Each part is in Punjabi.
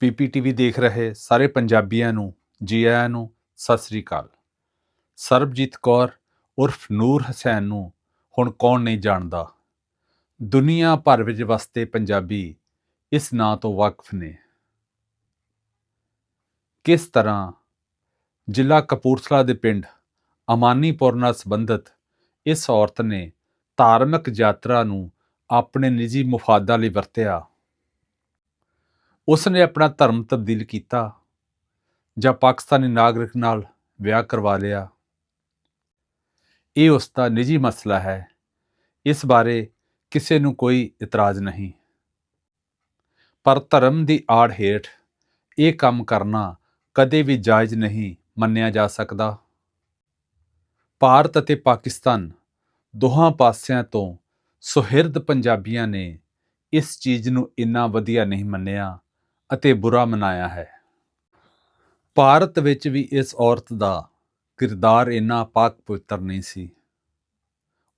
ਪੀਪੀਟੀਵੀ ਦੇਖ ਰਹੇ ਸਾਰੇ ਪੰਜਾਬੀਆਂ ਨੂੰ ਜੀ ਆਇਆਂ ਨੂੰ, ਸਤਿ ਸ੍ਰੀ ਅਕਾਲ। ਸਰਬਜੀਤ ਕੌਰ ਉਰਫ ਨੂਰ ਹਸੈਨ ਨੂੰ ਹੁਣ ਕੌਣ ਨਹੀਂ ਜਾਣਦਾ? ਦੁਨੀਆ ਭਰ ਵਿੱਚ ਵਸਦੇ ਪੰਜਾਬੀ ਇਸ ਨਾਂ ਤੋਂ ਵਾਕਿਫ ਨੇ। ਕਿਸ ਤਰ੍ਹਾਂ ਜ਼ਿਲ੍ਹਾ ਕਪੂਰਥਲਾ ਦੇ ਪਿੰਡ ਅਮਾਨੀਪੁਰ ਨਾਲ ਸੰਬੰਧਿਤ ਇਸ ਔਰਤ ਨੇ ਧਾਰਮਿਕ ਯਾਤਰਾ ਨੂੰ ਆਪਣੇ ਨਿੱਜੀ ਮੁਫਾਦਾਂ ਲਈ ਵਰਤਿਆ? ਉਸ ਨੇ ਆਪਣਾ ਧਰਮ ਤਬਦੀਲ ਕੀਤਾ ਜਾਂ ਪਾਕਿਸਤਾਨੀ ਨਾਗਰਿਕ ਨਾਲ ਵਿਆਹ ਕਰਵਾ ਲਿਆ। ਇਹ ਉਸ ਦਾ ਨਿੱਜੀ ਮਸਲਾ ਹੈ। ਇਸ ਬਾਰੇ ਕਿਸੇ ਨੂੰ ਕੋਈ ਇਤਰਾਜ਼ ਨਹੀਂ। ਪਰ ਧਰਮ ਦੀ ਆੜ ਹੇਠ ਇਹ ਕੰਮ ਕਰਨਾ ਕਦੇ ਵੀ ਜਾਇਜ਼ ਨਹੀਂ ਮੰਨਿਆ ਜਾ ਸਕਦਾ। ਭਾਰਤ ਅਤੇ ਪਾਕਿਸਤਾਨ ਦੋਹਾਂ ਪਾਸਿਆਂ ਤੋਂ ਸੁਹਿਰਦ ਪੰਜਾਬੀਆਂ ਨੇ ਇਸ ਚੀਜ਼ ਨੂੰ ਇੰਨਾ ਵਧੀਆ ਨਹੀਂ ਮੰਨਿਆ ਅਤੇ ਬੁਰਾ ਮਨਾਇਆ ਹੈ। ਭਾਰਤ ਵਿੱਚ ਵੀ ਇਸ ਔਰਤ ਦਾ ਕਿਰਦਾਰ ਇੰਨਾ ਪਾਕ ਪਵਿੱਤਰ ਨਹੀਂ ਸੀ।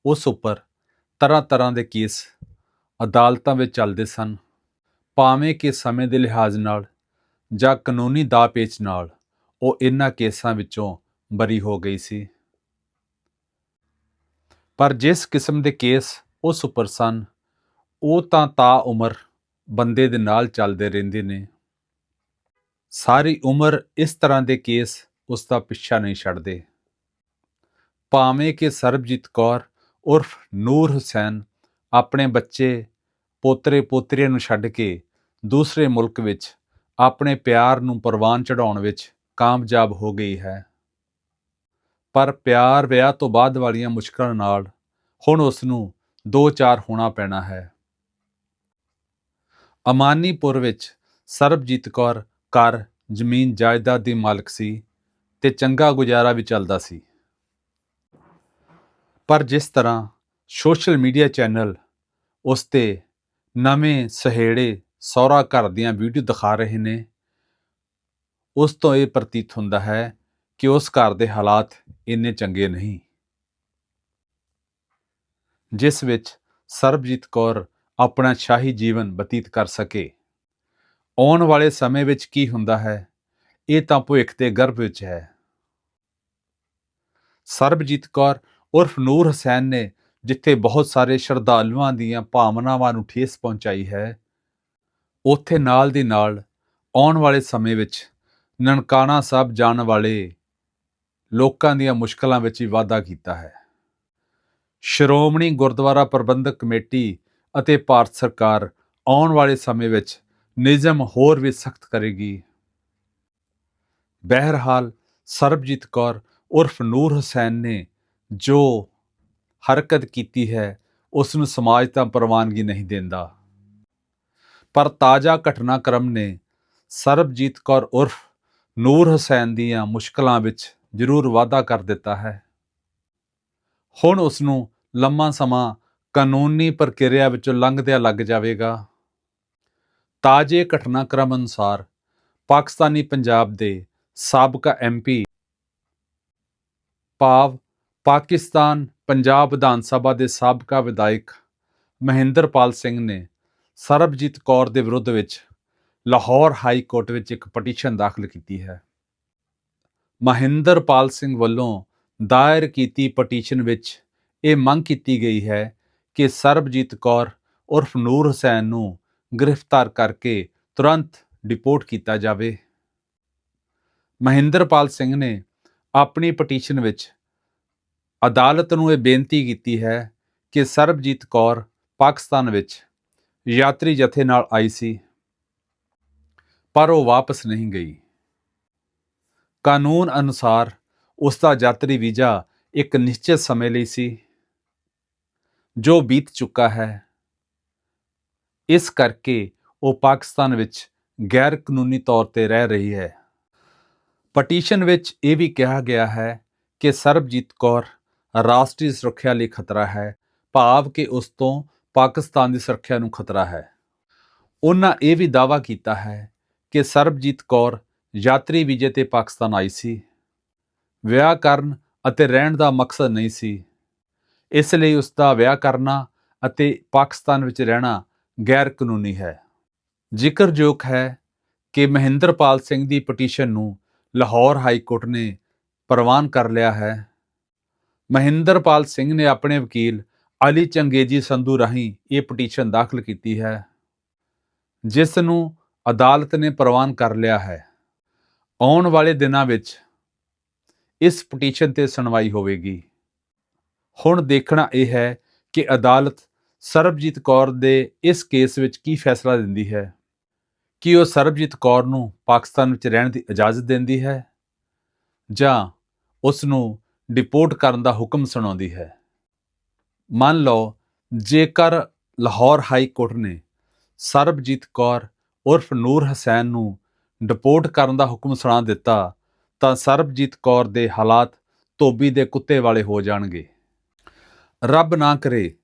ਉਸ ਉੱਪਰ ਤਰ੍ਹਾਂ ਤਰ੍ਹਾਂ ਦੇ ਕੇਸ ਅਦਾਲਤਾਂ ਵਿੱਚ ਚੱਲਦੇ ਸਨ, ਭਾਵੇਂ ਕਿ ਸਮੇਂ ਦੇ ਲਿਹਾਜ਼ ਨਾਲ ਜਾਂ ਕਾਨੂੰਨੀ ਦਾਅ ਪੇਚ ਨਾਲ ਉਹ ਇਨ੍ਹਾਂ ਕੇਸਾਂ ਵਿੱਚੋਂ ਬਰੀ ਹੋ ਗਈ ਸੀ। ਪਰ ਜਿਸ ਕਿਸਮ ਦੇ ਕੇਸ ਉਸ ਉੱਪਰ ਸਨ, ਉਹ ਤਾਂ ਤਾ ਉਮਰ ਬੰਦੇ ਦੇ ਨਾਲ ਚੱਲਦੇ ਰਹਿੰਦੇ ਨੇ। ਸਾਰੀ ਉਮਰ ਇਸ ਤਰ੍ਹਾਂ ਦੇ ਕੇਸ ਉਸ ਦਾ ਪਿੱਛਾ ਨਹੀਂ ਛੱਡਦੇ। ਭਾਵੇਂ ਕਿ ਸਰਬਜੀਤ ਕੌਰ ਉਰਫ ਨੂਰ ਹੁਸੈਨ ਆਪਣੇ ਬੱਚੇ ਪੋਤਰੇ ਪੋਤਰੀਆਂ ਨੂੰ ਛੱਡ ਕੇ ਦੂਸਰੇ ਮੁਲਕ ਵਿੱਚ ਆਪਣੇ ਪਿਆਰ ਨੂੰ ਪ੍ਰਵਾਨ ਚੜਾਉਣ ਵਿੱਚ ਕਾਮਯਾਬ ਹੋ ਗਈ ਹੈ। ਪਰ ਪਿਆਰ ਵਿਆਹ ਤੋਂ ਬਾਅਦ ਵਾਲੀਆਂ ਮੁਸ਼ਕਲਾਂ ਨਾਲ ਹੁਣ ਉਸ ਨੂੰ ਦੋ ਚਾਰ ਹੋਣਾ ਪੈਣਾ ਹੈ। ਅਮਾਨੀਪੁਰ ਵਿੱਚ ਸਰਬਜੀਤ ਕੌਰ ਘਰ ਜ਼ਮੀਨ ਜਾਇਦਾਦ ਦੀ ਮਾਲਕ ਸੀ ਤੇ ਚੰਗਾ ਗੁਜ਼ਾਰਾ ਵੀ ਚੱਲਦਾ ਸੀ। ਪਰ ਜਿਸ ਤਰ੍ਹਾਂ ਸੋਸ਼ਲ ਮੀਡੀਆ ਚੈਨਲ ਉਸ ਤੇ ਨਵੇਂ ਸਹੇੜੇ ਸੌਰਾ ਘਰ ਦੀਆਂ ਵੀਡੀਓ ਦਿਖਾ ਰਹੇ ਨੇ, ਉਸ ਤੋਂ ਇਹ ਪ੍ਰਤੀਤ ਹੁੰਦਾ ਹੈ ਕਿ ਉਸ ਘਰ ਦੇ ਹਾਲਾਤ ਇੰਨੇ ਚੰਗੇ ਨਹੀਂ। ਜਿਸ ਵਿੱਚ ਸਰਬਜੀਤ ਕੌਰ ਆਪਣਾ ਸ਼ਾਹੀ ਜੀਵਨ ਬਤੀਤ ਕਰ ਸਕੇ। ਆਉਣ ਵਾਲੇ ਸਮੇਂ ਵਿੱਚ ਕੀ ਹੁੰਦਾ ਹੈ? ਇਹ ਤਾਂ ਭਵਿੱਖ ਦੇ ਗਰਭ ਵਿੱਚ ਹੈ। ਸਰਬਜੀਤ ਕੌਰ ਉਰਫ ਨੂਰ ਹਸੈਨ ਨੇ ਜਿੱਥੇ ਬਹੁਤ ਸਾਰੇ ਸ਼ਰਧਾਲੂਆਂ ਦੀਆਂ ਭਾਵਨਾਵਾਂ ਨੂੰ ਠੇਸ ਪਹੁੰਚਾਈ ਹੈ, ਉੱਥੇ ਨਾਲ ਦੀ ਨਾਲ ਆਉਣ ਵਾਲੇ ਸਮੇਂ ਵਿੱਚ ਨਨਕਾਣਾ ਸਾਹਿਬ ਜਾਣ ਵਾਲੇ ਲੋਕਾਂ ਦੀਆਂ ਮੁਸ਼ਕਲਾਂ ਵਿੱਚ ਵੀ ਵਾਧਾ ਕੀਤਾ ਹੈ। ਸ਼੍ਰੋਮਣੀ ਗੁਰਦੁਆਰਾ ਪ੍ਰਬੰਧਕ ਕਮੇਟੀ ਅਤੇ ਭਾਰਤ ਸਰਕਾਰ ਆਉਣ ਵਾਲੇ ਸਮੇਂ ਵਿੱਚ ਨਿਯਮ ਹੋਰ ਵੀ ਸਖਤ ਕਰੇਗੀ। ਬਹਿਰਹਾਲ, ਸਰਬਜੀਤ ਕੌਰ ਉਰਫ ਨੂਰ ਹੁਸੈਨ ਨੇ ਜੋ ਹਰਕਤ ਕੀਤੀ ਹੈ ਉਸ ਨੂੰ ਸਮਾਜ ਤਾਂ ਪ੍ਰਵਾਨਗੀ ਨਹੀਂ ਦਿੰਦਾ। ਪਰ ਤਾਜ਼ਾ ਘਟਨਾਕ੍ਰਮ ਨੇ ਸਰਬਜੀਤ ਕੌਰ ਉਰਫ ਨੂਰ ਹੁਸੈਨ ਦੀਆਂ ਮੁਸ਼ਕਲਾਂ ਵਿੱਚ ਜ਼ਰੂਰ ਵਾਧਾ ਕਰ ਦਿੱਤਾ ਹੈ। ਹੁਣ ਉਸ ਨੂੰ ਲੰਮਾ ਸਮਾਂ ਕਾਨੂੰਨੀ ਪ੍ਰਕਿਰਿਆ ਵਿੱਚੋਂ ਲੰਘਦਿਆਂ ਲੱਗ ਜਾਵੇਗਾ। ਤਾਜ਼ੇ ਘਟਨਾਕ੍ਰਮ ਅਨੁਸਾਰ ਪਾਕਿਸਤਾਨੀ ਪੰਜਾਬ ਦੇ ਸਾਬਕਾ ਐਮਪੀ ਭਾਵ ਪਾਕਿਸਤਾਨ ਪੰਜਾਬ ਵਿਧਾਨ ਸਭਾ ਦੇ ਸਾਬਕਾ ਵਿਧਾਇਕ ਮਹਿੰਦਰਪਾਲ ਸਿੰਘ ਨੇ ਸਰਬਜੀਤ ਕੌਰ ਦੇ ਵਿਰੁੱਧ ਵਿੱਚ ਲਾਹੌਰ ਹਾਈ ਕੋਰਟ ਵਿੱਚ ਇੱਕ ਪਟੀਸ਼ਨ ਦਾਖਲ ਕੀਤੀ ਹੈ। ਮਹਿੰਦਰਪਾਲ ਸਿੰਘ ਵੱਲੋਂ ਦਾਇਰ ਕੀਤੀ ਪਟੀਸ਼ਨ ਵਿੱਚ ਇਹ ਮੰਗ ਕੀਤੀ ਗਈ ਹੈ ਕਿ ਸਰਬਜੀਤ ਕੌਰ ਉਰਫ ਨੂਰ ਹੁਸੈਨ ਨੂੰ ਗ੍ਰਿਫਤਾਰ ਕਰਕੇ ਤੁਰੰਤ ਡਿਪੋਰਟ ਕੀਤਾ ਜਾਵੇ। ਮਹਿੰਦਰਪਾਲ ਸਿੰਘ ਨੇ ਆਪਣੀ ਪਟੀਸ਼ਨ ਵਿੱਚ ਅਦਾਲਤ ਨੂੰ ਇਹ ਬੇਨਤੀ ਕੀਤੀ ਹੈ ਕਿ ਸਰਬਜੀਤ ਕੌਰ ਪਾਕਿਸਤਾਨ ਵਿੱਚ ਯਾਤਰੀ ਜਥੇ ਨਾਲ ਆਈ ਸੀ, ਪਰ ਉਹ ਵਾਪਸ ਨਹੀਂ ਗਈ। ਕਾਨੂੰਨ ਅਨੁਸਾਰ ਉਸ ਦਾ ਯਾਤਰੀ ਵੀਜ਼ਾ ਇੱਕ ਨਿਸ਼ਚਿਤ ਸਮੇਂ ਲਈ ਸੀ। ਜੋ ਬੀਤ ਚੁੱਕਾ ਹੈ। ਇਸ ਕਰਕੇ ਉਹ ਪਾਕਿਸਤਾਨ ਵਿੱਚ ਗੈਰ ਕਾਨੂੰਨੀ ਤੌਰ ਤੇ ਰਹਿ ਰਹੀ ਹੈ। ਪਟੀਸ਼ਨ ਵਿੱਚ ਇਹ ਵੀ ਕਿਹਾ ਗਿਆ ਹੈ ਕਿ ਸਰਬਜੀਤ ਕੌਰ ਰਾਸ਼ਟਰੀ ਸੁਰੱਖਿਆ ਲਈ ਖਤਰਾ ਹੈ, ਭਾਵ ਕਿ ਉਸ ਤੋਂ ਪਾਕਿਸਤਾਨ ਦੀ ਸੁਰੱਖਿਆ ਨੂੰ ਖਤਰਾ ਹੈ। ਉਹਨਾਂ ਇਹ ਵੀ ਦਾਅਵਾ ਕੀਤਾ ਹੈ ਕਿ ਸਰਬਜੀਤ ਕੌਰ ਯਾਤਰੀ ਵੀਜ਼ੇ ਤੇ ਪਾਕਿਸਤਾਨ ਆਈ ਸੀ। ਵਿਆਹ ਕਰਨ ਅਤੇ ਰਹਿਣ ਦਾ ਮਕਸਦ ਨਹੀਂ ਸੀ। ਇਸ ਲਈ ਉਸ ਦਾ ਵਿਆਹ ਕਰਨਾ ਅਤੇ ਪਾਕਿਸਤਾਨ ਵਿੱਚ ਰਹਿਣਾ ਗੈਰ ਕਾਨੂੰਨੀ ਹੈ। ਜ਼ਿਕਰਯੋਗ ਹੈ ਕਿ ਮਹਿੰਦਰਪਾਲ ਸਿੰਘ ਦੀ ਪਟੀਸ਼ਨ ਨੂੰ ਲਾਹੌਰ ਹਾਈ ਕੋਰਟ ਨੇ ਪ੍ਰਵਾਨ ਕਰ ਲਿਆ ਹੈ। ਮਹਿੰਦਰਪਾਲ ਸਿੰਘ ਨੇ ਆਪਣੇ ਵਕੀਲ ਅਲੀ ਚੰਗੇਜੀ ਸੰਧੂ ਰਾਹੀਂ ਇਹ ਪਟੀਸ਼ਨ ਦਾਖਲ ਕੀਤੀ ਹੈ, ਜਿਸ ਨੂੰ ਅਦਾਲਤ ਨੇ ਪ੍ਰਵਾਨ ਕਰ ਲਿਆ ਹੈ। ਆਉਣ ਵਾਲੇ ਦਿਨਾਂ ਵਿੱਚ ਇਸ ਪਟੀਸ਼ਨ ਤੇ ਸੁਣਵਾਈ ਹੋਵੇਗੀ। ਹੁਣ ਦੇਖਣਾ ਇਹ ਹੈ ਕਿ ਅਦਾਲਤ ਸਰਬਜੀਤ ਕੌਰ ਦੇ ਇਸ ਕੇਸ ਵਿੱਚ ਕੀ ਫੈਸਲਾ ਦਿੰਦੀ ਹੈ? ਕੀ ਉਹ ਸਰਬਜੀਤ ਕੌਰ ਨੂੰ ਪਾਕਿਸਤਾਨ ਵਿੱਚ ਰਹਿਣ ਦੀ ਇਜਾਜ਼ਤ ਦਿੰਦੀ ਹੈ? ਜਾਂ ਉਸ ਨੂੰ ਡਿਪੋਰਟ ਕਰਨ ਦਾ ਹੁਕਮ ਸੁਣਾਉਂਦੀ ਹੈ? ਮੰਨ ਲਓ, ਜੇਕਰ ਲਾਹੌਰ ਹਾਈ ਕੋਰਟ ਨੇ ਸਰਬਜੀਤ ਕੌਰ ਉਰਫ ਨੂਰ ਹਸੈਨ ਨੂੰ ਡਿਪੋਰਟ ਕਰਨ ਦਾ ਹੁਕਮ ਸੁਣਾ ਦਿੱਤਾ, ਤਾਂ ਸਰਬਜੀਤ ਕੌਰ ਦੇ ਹਾਲਾਤ ਧੋਬੀ ਦੇ ਕੁੱਤੇ ਵਾਲੇ ਹੋ ਜਾਣਗੇ। ਰੱਬ ਨਾ ਕਰੇ।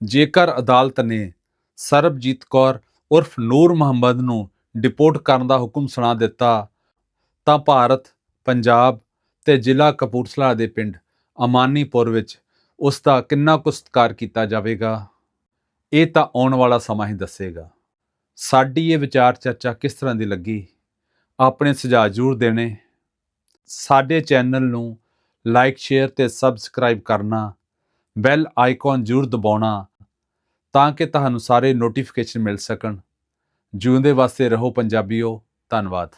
ਜੇਕਰ ਅਦਾਲਤ ਨੇ ਸਰਬਜੀਤ ਕੌਰ ਉਰਫ ਨੂਰ ਮੁਹੰਮਦ ਨੂੰ ਡਿਪੋਰਟ ਕਰਨ ਦਾ ਹੁਕਮ ਸੁਣਾ ਦਿੱਤਾ, ਤਾਂ ਭਾਰਤ, ਪੰਜਾਬ ਤੇ ਜ਼ਿਲ੍ਹਾ ਕਪੂਰਥਲਾ ਦੇ ਪਿੰਡ ਅਮਾਨੀਪੁਰ ਵਿੱਚ ਉਸ ਦਾ ਕਿੰਨਾ ਕੁ ਸਤਿਕਾਰ ਕੀਤਾ ਜਾਵੇਗਾ, ਇਹ ਤਾਂ ਆਉਣ ਵਾਲਾ ਸਮਾਂ ਹੀ ਦੱਸੇਗਾ। ਸਾਡੀ ਇਹ ਵਿਚਾਰ ਚਰਚਾ ਕਿਸ ਤਰ੍ਹਾਂ ਦੀ ਲੱਗੀ? ਆਪਣੇ ਸੁਝਾਅ ਜ਼ਰੂਰ ਦੇਣੇ। ਸਾਡੇ ਚੈਨਲ ਨੂੰ ਲਾਈਕ, ਸ਼ੇਅਰ ਤੇ ਸਬਸਕ੍ਰਾਈਬ ਕਰਨਾ ਬੈਲ ਆਈਕਨ ਜ਼ਰੂਰ ਦਬਾਉਣਾ ਤਾਂ ਕਿ ਤੁਹਾਨੂੰ ਸਾਰੇ ਨੋਟੀਫਿਕੇਸ਼ਨ ਮਿਲ ਸਕਣ। ਜਿਉਂਦੇ ਵਾਸਤੇ ਰਹੋ ਪੰਜਾਬੀਓ, ਧੰਨਵਾਦ।